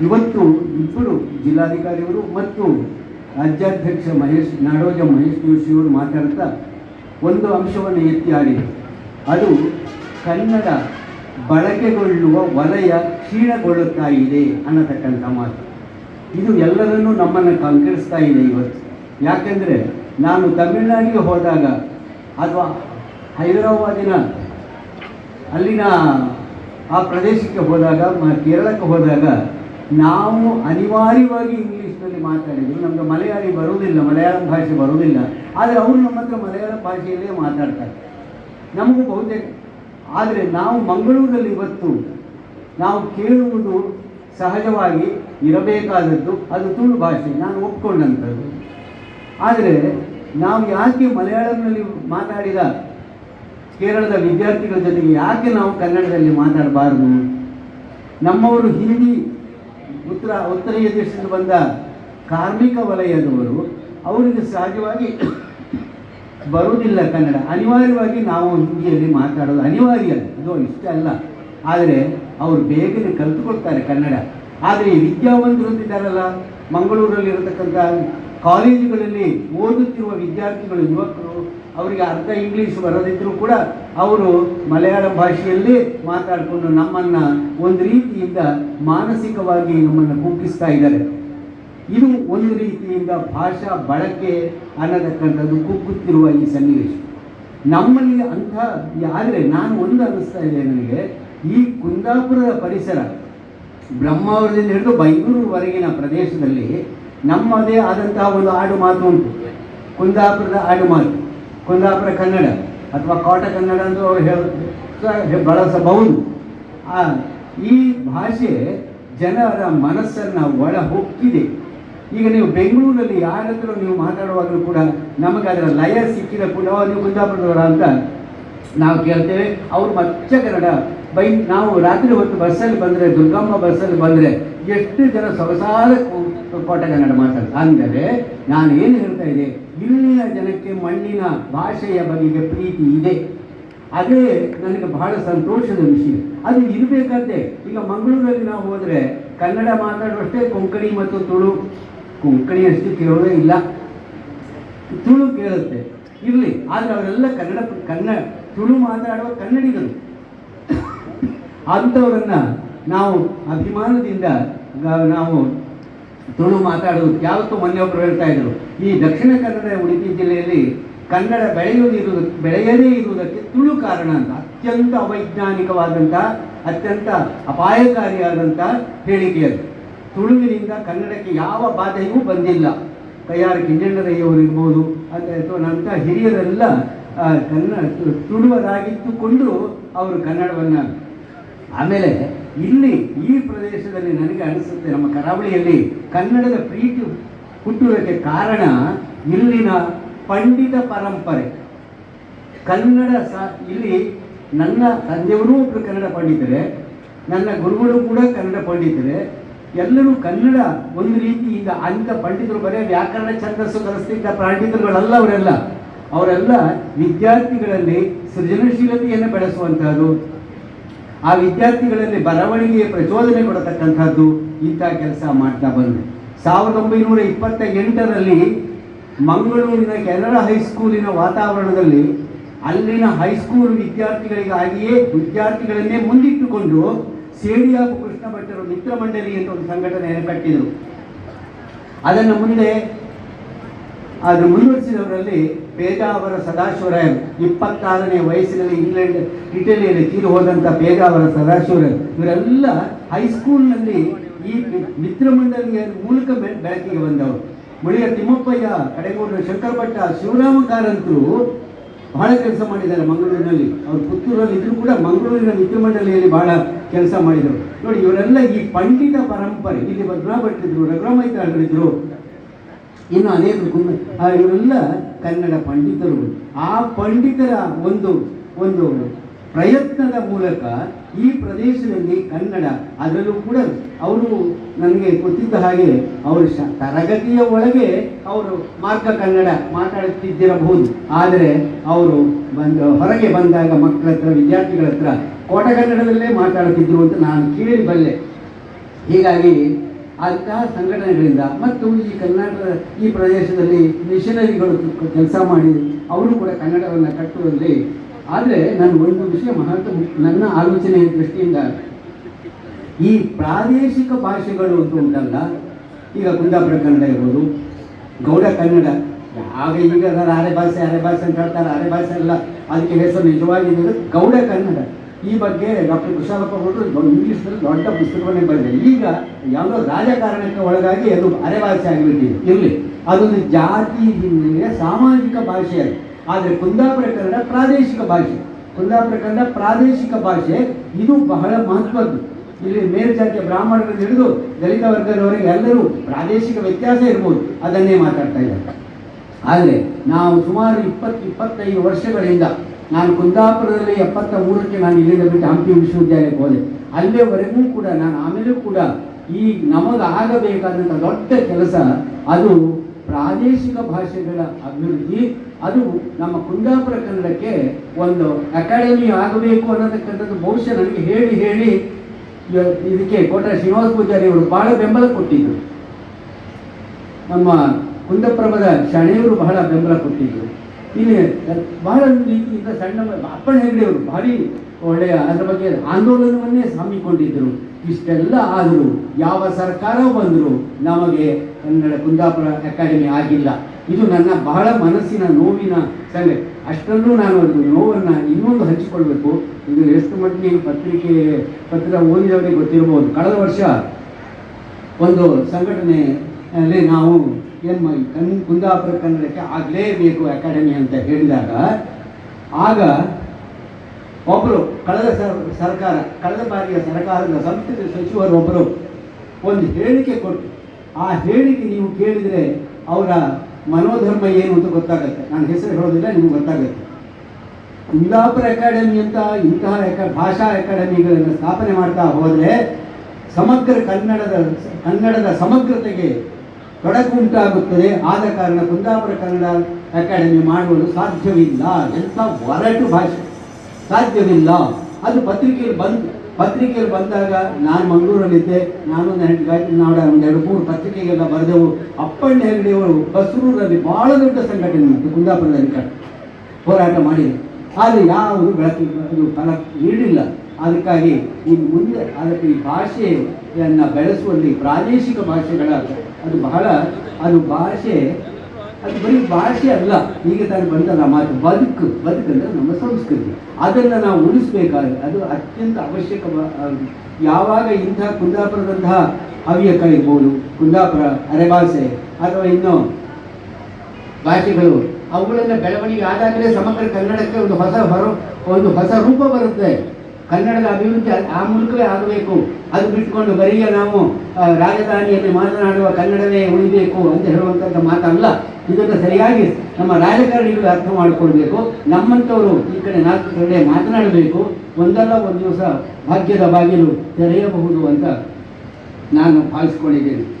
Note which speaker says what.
Speaker 1: ಇವತ್ತು ಇಬ್ಬರು ಜಿಲ್ಲಾಧಿಕಾರಿಯವರು ಮತ್ತು ರಾಜ್ಯಾಧ್ಯಕ್ಷ ಮಹೇಶ್, ನಾಡೋಜ ಮಹೇಶ್ ಜೋಶಿಯವರು ಮಾತಾಡ್ತಾ ಒಂದು ಅಂಶವನ್ನು ಎತ್ತಿ ಆಡಿದರು ಅದು ಕನ್ನಡ ಬಳಕೆಗೊಳ್ಳುವ ವಲಯ ಕ್ಷೀಣಗೊಳ್ಳುತ್ತಾ ಇದೆ ಅನ್ನತಕ್ಕಂಥ ಮಾತು. ಇದು ಎಲ್ಲರನ್ನೂ ನಮ್ಮನ್ನು ಕಂಕರಿಸ್ತಾ ಇದೆ ಇವತ್ತು. ಯಾಕೆಂದರೆ ನಾನು ತಮಿಳುನಾಡಿಗೆ ಹೋದಾಗ ಅಥವಾ ಹೈದರಾಬಾದಿನ ಅಲ್ಲಿನ ಆ ಪ್ರದೇಶಕ್ಕೆ ಹೋದಾಗ ಕೇರಳಕ್ಕೆ ಹೋದಾಗ ನಾವು ಅನಿವಾರ್ಯವಾಗಿ ಇಂಗ್ಲೀಷ್ನಲ್ಲಿ ಮಾತಾಡಿದ್ರು. ನಮಗೆ ಮಲಯಾಳಿ ಬರುವುದಿಲ್ಲ, ಮಲಯಾಳಂ ಭಾಷೆ ಬರುವುದಿಲ್ಲ. ಆದರೆ ಅವರು ನಮ್ಮ ಹತ್ರ ಮಲಯಾಳ ಭಾಷೆಯಲ್ಲೇ ಮಾತಾಡ್ತಾರೆ. ನಮಗೂ ಬಹುತೇಕ, ಆದರೆ ನಾವು ಮಂಗಳೂರಲ್ಲಿ ಇವತ್ತು ನಾವು ಕೇಳುವುದು ಸಹಜವಾಗಿ ಇರಬೇಕಾದದ್ದು ಅದು ತುಳು ಭಾಷೆ, ನಾನು ಒಪ್ಕೊಂಡಂಥದ್ದು. ಆದರೆ ನಾವು ಯಾಕೆ ಮಲಯಾಳಂನಲ್ಲಿ ಮಾತಾಡಿದ ಕೇರಳದ ವಿದ್ಯಾರ್ಥಿಗಳ ಜೊತೆಗೆ ಯಾಕೆ ನಾವು ಕನ್ನಡದಲ್ಲಿ ಮಾತಾಡಬಾರದು? ನಮ್ಮವರು ಹಿಂದಿ ಉತ್ತರ, ಉತ್ತರೀಯ ದೇಶದಿಂದ ಬಂದ ಕಾರ್ಮಿಕ ವಲಯದವರು ಅವರಿಗೆ ಸಹಜವಾಗಿ ಬರುವುದಿಲ್ಲ ಕನ್ನಡ. ಅನಿವಾರ್ಯವಾಗಿ ನಾವು ಹಿಂದಿಯಲ್ಲಿ ಮಾತಾಡೋದು ಅನಿವಾರ್ಯ. ಅದು ಇಷ್ಟ ಅಲ್ಲ. ಆದರೆ ಅವರು ಬೇಗನೆ ಕಲಿತುಕೊಳ್ತಾರೆ ಕನ್ನಡ. ಆದರೆ ಈ ವಿದ್ಯಾವಂತರು ಅಂತಿದ್ದಾರಲ್ಲ ಮಂಗಳೂರಲ್ಲಿ ಇರತಕ್ಕಂಥ ಕಾಲೇಜುಗಳಲ್ಲಿ ಓದುತ್ತಿರುವ ವಿದ್ಯಾರ್ಥಿಗಳು, ಯುವಕರು, ಅವರಿಗೆ ಅರ್ಧ ಇಂಗ್ಲೀಷ್ ಬರದಿದ್ದರೂ ಕೂಡ ಅವರು ಮಲಯಾಳ ಭಾಷೆಯಲ್ಲೇ ಮಾತಾಡಿಕೊಂಡು ನಮ್ಮನ್ನು ಒಂದು ರೀತಿಯಿಂದ ಮಾನಸಿಕವಾಗಿ ನಮ್ಮನ್ನು ಕುಗ್ಗಿಸ್ತಾ ಇದ್ದಾರೆ. ಇದು ಒಂದು ರೀತಿಯಿಂದ ಭಾಷಾ ಬಳಕೆ ಅನ್ನತಕ್ಕಂಥದ್ದು ಕುಗ್ಗುತ್ತಿರುವ ಈ ಸನ್ನಿವೇಶ. ನಮ್ಮಲ್ಲಿ ಅಂಥ ಆದರೆ ನಾನು ಒಂದು ಅನ್ನಿಸ್ತಾ ಇದೆ ನನಗೆ, ಈ ಕುಂದಾಪುರದ ಪರಿಸರ ಬ್ರಹ್ಮಾವರದಿಂದ ಹಿಡಿದು ಬೈಗೂರುವರೆಗಿನ ಪ್ರದೇಶದಲ್ಲಿ ನಮ್ಮದೇ ಆದಂತಹ ಒಂದು ಆಡು ಮಾತು ಉಂಟು. ಕುಂದಾಪುರದ ಆಡು ಮಾತು. ಕುಂದಾಪುರ ಕನ್ನಡ ಅಥವಾ ಕೋಟ ಕನ್ನಡ ಅಂತ ಅವರು ಹೇಳ ಬಳಸಬಹುದು. ಈ ಭಾಷೆ ಜನರ ಮನಸ್ಸನ್ನು ಒಳ ಹೊಕ್ಕಿದೆ ಈಗ ನೀವು ಬೆಂಗಳೂರಲ್ಲಿ ಯಾರಾದರೂ ನೀವು ಮಾತಾಡುವಾಗಲೂ ಕೂಡ ನಮಗೆ ಅದರ ಲಯ ಸಿಕ್ಕಿದ ಕೂಡ "ಓ, ನೀವು ಕುಂದಾಪುರದವರ ಅಂತ ನಾವು ಕೇಳ್ತೇವೆ. ಅವ್ರು ಮಚ್ಚ ಕನ್ನಡ ಬೈ ನಾವು ರಾತ್ರಿ ಹೊತ್ತು ಬಸ್ಸಲ್ಲಿ ಬಂದರೆ ದುರ್ಗಮ್ಮ ಬಸ್ಸಲ್ಲಿ ಬಂದರೆ ಎಷ್ಟು ಜನ ಸೊಗಸಾದ ಕೋಟೆ ಕೋಟ ಕನ್ನಡ ಮಾತಾಡ್ತಾರೆ ಅಂದರೆ ನಾನು ಏನು ಹೇಳ್ತಾ ಇದ್ದೆ? ಇಲ್ಲಿನ ಜನಕ್ಕೆ ಮಣ್ಣಿನ ಭಾಷೆಯ ಬಗೆಗೆ ಪ್ರೀತಿ ಇದೆ. ಅದೇ ನನಗೆ ಬಹಳ ಸಂತೋಷದ ವಿಷಯ. ಅದು ಇರಬೇಕಂತೆ. ಈಗ ಮಂಗಳೂರಲ್ಲಿ ನಾವು ಹೋದರೆ ಕನ್ನಡ ಮಾತಾಡುವಷ್ಟೇ ಕೊಂಕಣಿ ಮತ್ತು ತುಳು. ಕೊಂಕಣಿ ಅಷ್ಟು ಕೇಳೋದೇ ಇಲ್ಲ. ತುಳು ಕೇಳುತ್ತೆ. ಇರಲಿ. ಆದರೆ ಅವರೆಲ್ಲ ಕನ್ನಡ ಕನ್ನಡ ತುಳು ಮಾತಾಡುವ ಕನ್ನಡಿಗರು. ಅಂಥವರನ್ನ ನಾವು ಅಭಿಮಾನದಿಂದ ನಾವು ತುಳು ಮಾತಾಡುವುದು. ಯಾವತ್ತೂ ಮೊನ್ನೆ ಒಬ್ಬರು ಹೇಳ್ತಾ ಇದ್ರು, ಈ ದಕ್ಷಿಣ ಕನ್ನಡ, ಉಡುಪಿ ಜಿಲ್ಲೆಯಲ್ಲಿ ಕನ್ನಡ ಬೆಳೆಯುವುದಿರುವುದು, ಬೆಳೆಯದೇ ಇರುವುದಕ್ಕೆ ತುಳು ಕಾರಣ ಅಂತ, ಅತ್ಯಂತ ಅವೈಜ್ಞಾನಿಕವಾದಂಥ, ಅತ್ಯಂತ ಅಪಾಯಕಾರಿಯಾದಂಥ ಹೇಳಿಕೆ ಅದು. ತುಳುವಿನಿಂದ ಕನ್ನಡಕ್ಕೆ ಯಾವ ಬಾಧೆಯೂ ಬಂದಿಲ್ಲ. ಕೈಯಾರ ಕಿಂಜಣ್ಣರಯ್ಯವರು ಇರ್ಬೋದು ಅಥವಾ ಅಥವಾ ನಂತ ಹಿರಿಯರೆಲ್ಲ ಕನ್ನಡ ತುಳುವರಾಗಿದ್ದುಕೊಂಡು ಅವರು ಕನ್ನಡವನ್ನು ಆಮೇಲೆ ಇಲ್ಲಿ ಈ ಪ್ರದೇಶದಲ್ಲಿ ನನಗೆ ಅನಿಸುತ್ತೆ, ನಮ್ಮ ಕರಾವಳಿಯಲ್ಲಿ ಕನ್ನಡದ ಪ್ರೀತಿ ಹುಟ್ಟುವುದಕ್ಕೆ ಕಾರಣ ಇಲ್ಲಿನ ಪಂಡಿತ ಪರಂಪರೆ. ಕನ್ನಡ ಸ, ಇಲ್ಲಿ ನನ್ನ ತಂದೆಯವರೂ ಒಬ್ಬರು ಕನ್ನಡ ಪಂಡಿತರೆ, ನನ್ನ ಗುರುಗಳು ಕೂಡ ಕನ್ನಡ ಪಂಡಿತರೆ, ಎಲ್ಲರೂ ಕನ್ನಡ ಒಂದು ರೀತಿಯಿಂದ ಅಂಥ ಪಂಡಿತರು ಬರೇ ವ್ಯಾಕರಣ ಛಂದಸ್ಸು ಕಲಿಸ್ತಿದ್ದ ಪಂಡಿತರುಗಳಲ್ಲ ಅವರೆಲ್ಲ. ಅವರೆಲ್ಲ ವಿದ್ಯಾರ್ಥಿಗಳಲ್ಲಿ ಸೃಜನಶೀಲತೆಯನ್ನು ಬೆಳೆಸುವಂತಹದ್ದು. ಆ ವಿದ್ಯಾರ್ಥಿಗಳಲ್ಲಿ ಬರವಣಿಗೆಯ ಪ್ರಚೋದನೆ ಕೊಡತಕ್ಕಂಥದ್ದು ಇಂಥ ಕೆಲಸ ಮಾಡ್ತಾ ಬಂದೆ. ಸಾವಿರದ ಒಂಬೈನೂರ ಇಪ್ಪತ್ತ ಎಂಟರಲ್ಲಿ ಮಂಗಳೂರಿನ ಕೆನರಾ ಹೈಸ್ಕೂಲಿನ ವಾತಾವರಣದಲ್ಲಿ ಅಲ್ಲಿನ ಹೈಸ್ಕೂಲ್ ವಿದ್ಯಾರ್ಥಿಗಳಿಗಾಗಿಯೇ ವಿದ್ಯಾರ್ಥಿಗಳನ್ನೇ ಮುಂದಿಟ್ಟುಕೊಂಡು ಸೇಡಿಯಾಪು ಕೃಷ್ಣ ಭಟ್ಟರು ಮಿತ್ರ ಮಂಡಳಿ ಅಂತ ಒಂದು ಸಂಘಟನೆಯನ್ನು ಕಟ್ಟಿದರು ಅದನ್ನು ಮುಂದೆ ಅದನ್ನು ಮುಂದುವರಿಸಿದವರಲ್ಲಿ ಪೇಜಾವರ ಸದಾಶಿವರಾಯ್ ಇಪ್ಪತ್ತಾರನೇ ವಯಸ್ಸಿನಲ್ಲಿ ಇಂಗ್ಲೆಂಡ್, ಇಟಲಿಯಲ್ಲಿ ತೀರು ಹೋದಂಥ ಬೇಗಾವರ ಸದಾಶಿವರಾಯ್, ಇವರೆಲ್ಲ ಹೈಸ್ಕೂಲ್ನಲ್ಲಿ ಈ ಮಿತ್ರಮಂಡಲಿಯ ಮೂಲಕ ಬೆ- ಬೆಳಕಿಗೆ ಬಂದವರು. ಮುಳಿಯ ತಿಮ್ಮಪ್ಪಯ್ಯ ಕಡೆಗೂರು ಶಂಕರ ಭಟ್ಟ ಶಿವರಾಮ ಕಾರಂತರು ಬಹಳ ಕೆಲಸ ಮಾಡಿದ್ದಾರೆ ಮಂಗಳೂರಿನಲ್ಲಿ. ಅವರು ಪುತ್ತೂರಲ್ಲಿ ಇದ್ರೂ ಕೂಡ ಮಂಗಳೂರಿನ ಮಿತ್ರಮಂಡಲಿಯಲ್ಲಿ ಬಹಳ ಕೆಲಸ ಮಾಡಿದರು ನೋಡಿ, ಇವರೆಲ್ಲ ಈ ಪಂಡಿತ ಪರಂಪರೆ, ಇಲ್ಲಿ ಭದ್ರಾ ಭಟ್ಟಿದ್ರು ರಘುರಾಮೈತಾಳರಿದ್ರು ಇನ್ನು ಅನೇಕ ಆ ಇವರೆಲ್ಲ ಕನ್ನಡ ಪಂಡಿತರು. ಆ ಪಂಡಿತರ ಒಂದು ಒಂದು ಪ್ರಯತ್ನದ ಮೂಲಕ ಈ ಪ್ರದೇಶದಲ್ಲಿ ಕನ್ನಡ ಅದರಲ್ಲೂ ಕೂಡ ಅವರು ನನಗೆ ಗೊತ್ತಿದ್ದ ಹಾಗೆ ಅವರು ಶ, ತರಗತಿಯ ಒಳಗೆ ಅವರು ಮಾರ್ಗ ಕನ್ನಡ ಮಾತಾಡುತ್ತಿದ್ದಿರಬಹುದು. ಆದರೆ ಅವರು ಬಂದು, ಹೊರಗೆ ಬಂದಾಗ ಮಕ್ಕಳ ಹತ್ರ, ವಿದ್ಯಾರ್ಥಿಗಳ ಹತ್ರ ಕೋಟ ಕನ್ನಡದಲ್ಲೇ ಮಾತಾಡುತ್ತಿದ್ದರು ಅಂತ ನಾನು ಕೇಳಿ ಬಲ್ಲೆ ಹೀಗಾಗಿ ಅಂತಹ ಸಂಘಟನೆಗಳಿಂದ? ಮತ್ತು ಈ ಕರ್ನಾಟಕ, ಈ ಪ್ರದೇಶದಲ್ಲಿ ಮಿಷನರಿಗಳು ಕೆಲಸ ಮಾಡಿ ಅವರು ಕೂಡ ಕನ್ನಡವನ್ನು ಕಟ್ಟುವಲ್ಲಿ. ಆದರೆ ನಾನು ಒಂದು ವಿಷಯ ಮಹತ್ವ, ನನ್ನ ಆಲೋಚನೆಯ ದೃಷ್ಟಿಯಿಂದ, ಈ ಪ್ರಾದೇಶಿಕ ಭಾಷೆಗಳು ಅಂತ ಉಂಟಲ್ಲ? ಈಗ ಕುಂದಾಪುರ ಕನ್ನಡ ಇರ್ಬೋದು, ಗೌಡ ಕನ್ನಡ. ಆಗ ಈಗ ಅರೆ ಭಾಷೆ ಅರೆ ಭಾಷೆ ಅಂತ ಹೇಳ್ತಾರೆ, ಅರೆ ಭಾಷೆ ಅಲ್ಲ. ಅದಕ್ಕೆ ಹೆಸರು ನಿಜವಾಗಿ ಗೌಡ ಕನ್ನಡ. ಈ ಬಗ್ಗೆ ಡಾಕ್ಟರ್ ಕುಶಾಲಪ್ಪ ಅವರು ಇಂಗ್ಲೀಷ್ನಲ್ಲಿ ದೊಡ್ಡ ಪುಸ್ತಕವನ್ನೇ ಬರೆದಿದೆ ಈಗ ಯಾವುದೋ ರಾಜಕಾರಣಕ್ಕೆ ಒಳಗಾಗಿ ಅದು ಅರೆ ಭಾಷೆ ಆಗಿಬಿಟ್ಟಿದೆ. ಇರಲಿ. ಅದೊಂದು ಜಾತಿ ಸಾಮಾಜಿಕ ಭಾಷೆ ಅದು. ಆದರೆ ಕುಂದಾಪುರ ಕನ್ನಡ ಪ್ರಾದೇಶಿಕ ಭಾಷೆ. ಕುಂದಾಪುರ ಕನ್ನಡ ಪ್ರಾದೇಶಿಕ ಭಾಷೆ ಇದು ಬಹಳ ಮಹತ್ವದ್ದು. ಇಲ್ಲಿ ಮೇಲ್ಜಾತಿಯ ಬ್ರಾಹ್ಮಣರಿಂದ ಹಿಡಿದು ದಲಿತ ವರ್ಗದವರೆಗೆ ಎಲ್ಲರೂ ಪ್ರಾದೇಶಿಕ ವ್ಯತ್ಯಾಸ ಇರ್ಬೋದು. ಅದನ್ನೇ ಮಾತಾಡ್ತಾ ಇದ್ದಾರೆ. ಆದರೆ ನಾವು ಸುಮಾರು ಇಪ್ಪತ್ತು ಇಪ್ಪತ್ತೈದು ವರ್ಷಗಳಿಂದ ನಾನು ಕುಂದಾಪುರದಲ್ಲಿ ಎಪ್ಪತ್ತ ಮೂರಕ್ಕೆ ನಾನು ಇಲ್ಲಿಂದ ಬಿಟ್ಟು ಹಂಪಿ ವಿಶ್ವವಿದ್ಯಾಲಯಕ್ಕೆ ಹೋದೆ. ಅಲ್ಲಿವರೆಗೂ ಕೂಡ ನಾನು ಆಮೇಲೂ ಕೂಡ ಈ ನಮಗಾಗಬೇಕಾದಂಥ ದೊಡ್ಡ ಕೆಲಸ ಅದು ಪ್ರಾದೇಶಿಕ ಭಾಷೆಗಳ ಅಭಿವೃದ್ಧಿ, ಅದು ನಮ್ಮ ಕುಂದಾಪುರ ಕನ್ನಡಕ್ಕೆ ಒಂದು ಅಕಾಡೆಮಿ ಆಗಬೇಕು ಅನ್ನೋದಕ್ಕಂಥದ್ದು ಬಹುಶಃ ನನಗೆ ಹೇಳಿ ಹೇಳಿ ಇದಕ್ಕೆ ಕೋಟ ಶ್ರೀನಿವಾಸ ಪೂಜಾರಿ ಅವರು ಬಹಳ ಬೆಂಬಲ ಕೊಟ್ಟಿದ್ದರು ನಮ್ಮ ಕುಂದಪ್ರಭದ ಶಣೆಯವರು ಬಹಳ ಬೆಂಬಲ ಕೊಟ್ಟಿದ್ದರು ಇಲ್ಲಿ ಬಹಳ ರೀತಿಯಿಂದ ಸಣ್ಣ ಅಪ್ಪಣ್ಣ ಹೆಗಡೆಯವರು, ಭಾರಿ ಒಳ್ಳೆಯ ಅದರ ಬಗ್ಗೆ ಆಂದೋಲನವನ್ನೇ ಹಮ್ಮಿಕೊಂಡಿದ್ದರು ಇಷ್ಟೆಲ್ಲ ಆದರೂ ಯಾವ ಸರ್ಕಾರ ಬಂದರೂ ನಮಗೆ ಕನ್ನಡ ಕುಂದಾಪುರ ಅಕಾಡೆಮಿ ಆಗಿಲ್ಲ. ಇದು ನನ್ನ ಬಹಳ ಮನಸ್ಸಿನ ನೋವಿನ ಸಂಗತಿ. ಅಷ್ಟರಲ್ಲೂ ನಾನು ಒಂದು ನೋವನ್ನು ಇನ್ನೊಂದು ಹಂಚಿಕೊಳ್ಬೇಕು. ಇದು ಎಷ್ಟು ಮಟ್ಟಿಗೆ ಪತ್ರಿಕೆ ಪತ್ರ ಓದಿದವರಿಗೆ ಗೊತ್ತಿರಬಹುದು. ಕಳೆದ ವರ್ಷ ಒಂದು ಸಂಘಟನೆಯಲ್ಲಿ ನಾವು ಏನು ಕನ್ ಕುಂದಾಪುರ ಕನ್ನಡಕ್ಕೆ ಆಗಲೇಬೇಕು ಅಕಾಡೆಮಿ ಅಂತ ಹೇಳಿದಾಗ, ಆಗ ಒಬ್ಬರು ಕಳೆದ ಸರ್, ಸರ್ಕಾರ, ಕಳೆದ ಬಾರಿಯ ಸರ್ಕಾರದ ಸಂಸ್ಕೃತಿ ಸಚಿವರು ಒಬ್ಬರು ಒಂದು ಹೇಳಿಕೆ ಕೊಟ್ಟು ಆ ಹೇಳಿಕೆ ನೀವು ಕೇಳಿದರೆ ಅವರ ಮನೋಧರ್ಮ ಏನು ಅಂತ ಗೊತ್ತಾಗುತ್ತೆ. ನಾನು ಹೆಸರು ಹೇಳೋದಿಲ್ಲ, ನಿಮ್ಗೆ ಗೊತ್ತಾಗುತ್ತೆ. ಕುಂದಾಪುರ ಅಕಾಡೆಮಿ ಅಂತ ಇಂತಹ ಭಾಷಾ ಅಕಾಡೆಮಿಗಳನ್ನು ಸ್ಥಾಪನೆ ಮಾಡ್ತಾ ಹೋದರೆ ಸಮಗ್ರ ಕನ್ನಡದ ಕನ್ನಡದ ಸಮಗ್ರತೆಗೆ ತೊಡಕು ಉಂಟಾಗುತ್ತದೆ. ಆದ ಕಾರಣ ಕುಂದಾಪುರ ಕನ್ನಡ ಅಕಾಡೆಮಿ ಮಾಡುವುದು ಸಾಧ್ಯವಿಲ್ಲ. ಎಂಥ ಒರಟು ಭಾಷೆ. ಸಾಧ್ಯವಿಲ್ಲ. ಅದು ಪತ್ರಿಕೆಯಲ್ಲಿ ಬಂದು, ಪತ್ರಿಕೆಯಲ್ಲಿ ಬಂದಾಗ ನಾನು ಮಂಗಳೂರಲ್ಲಿದ್ದೆ. ನಾನು ನಾಡ ಒಂದು ಎರಡು, ಮೂರು ಪತ್ರಿಕೆಗೆಲ್ಲ ಬರೆದೆವು. ಅಪ್ಪಣ್ಣ ಹೆಗಡೆಯವರು ಬಸರೂರಲ್ಲಿ ಬಹಳ ದೊಡ್ಡ ಸಂಘಟನೆ ಉಂಟು ಕುಂದಾಪುರದಲ್ಲಿ. ಹೋರಾಟ ಮಾಡಿದೆ. ಆದರೆ ಯಾವುದು ಬೆಳಕಿಗೆ ಅದು ಫಲ ನೀಡಿಲ್ಲ. ಅದಕ್ಕಾಗಿ ಈ ಮುಂದೆ ಅದಕ್ಕೆ ಈ ಭಾಷೆಯನ್ನು ಬೆಳೆಸುವಲ್ಲಿ ಪ್ರಾದೇಶಿಕ ಭಾಷೆಗಳ ಅದು ಬಹಳ, ಅದು ಭಾಷೆ, ಅದು ಬರೀ ಭಾಷೆ ಅಲ್ಲ, ಈಗ ತಾನು ಬಂದಲ್ಲ ಮಾತು ಬದುಕು ಬದುಕಂದ್ರೆ ನಮ್ಮ ಸಂಸ್ಕೃತಿ. ಅದನ್ನು ನಾವು ಉಳಿಸ್ಬೇಕಾದ್ರೆ ಅದು ಅತ್ಯಂತ ಅವಶ್ಯಕ ಯಾವಾಗ ಇಂಥ ಕುಂದಾಪುರದಂತಹ ಹವ್ಯಕ ಇರ್ಬೋದು ಕುಂದಾಪುರ ಅರೆಭಾಷೆ ಅಥವಾ ಇನ್ನು ಭಾಷೆಗಳು, ಅವುಗಳನ್ನು ಬೆಳವಣಿಗೆ ಆದಾಗಲೇ ಸಮಗ್ರ ಕನ್ನಡಕ್ಕೆ ಒಂದು ಹೊಸ ಹೊರ, ಒಂದು ಹೊಸ ರೂಪ ಬರುತ್ತೆ. ಕನ್ನಡದ ಅಭಿವೃದ್ಧಿ ಆ- ಮೂಲಕವೇ ಆಗಬೇಕು. ಅದು ಬಿಟ್ಕೊಂಡು ಬರೀ ನಾವು ರಾಜಧಾನಿಯಲ್ಲಿ ಮಾತನಾಡುವ ಕನ್ನಡವೇ ಉಳಿಬೇಕು ಅಂತ ಹೇಳುವಂಥದ್ದು ಮಾತಲ್ಲ. ಇದನ್ನು ಸರಿಯಾಗಿ ನಮ್ಮ ರಾಜಕಾರಣಿಗಳು ಅರ್ಥ ಮಾಡಿಕೊಳ್ಬೇಕು. ನಮ್ಮಂಥವರು ಈ ಕಡೆ ನಾಲ್ಕು ಕಡೆ ಮಾತನಾಡಬೇಕು. ಒಂದಲ್ಲ ಒಂದು ದಿವಸ ಭಾಗ್ಯದ ಬಾಗಿಲು ತೆರೆಯಬಹುದು ಅಂತ ನಾನು ಭಾವಿಸ್ಕೊಂಡಿದ್ದೇನೆ.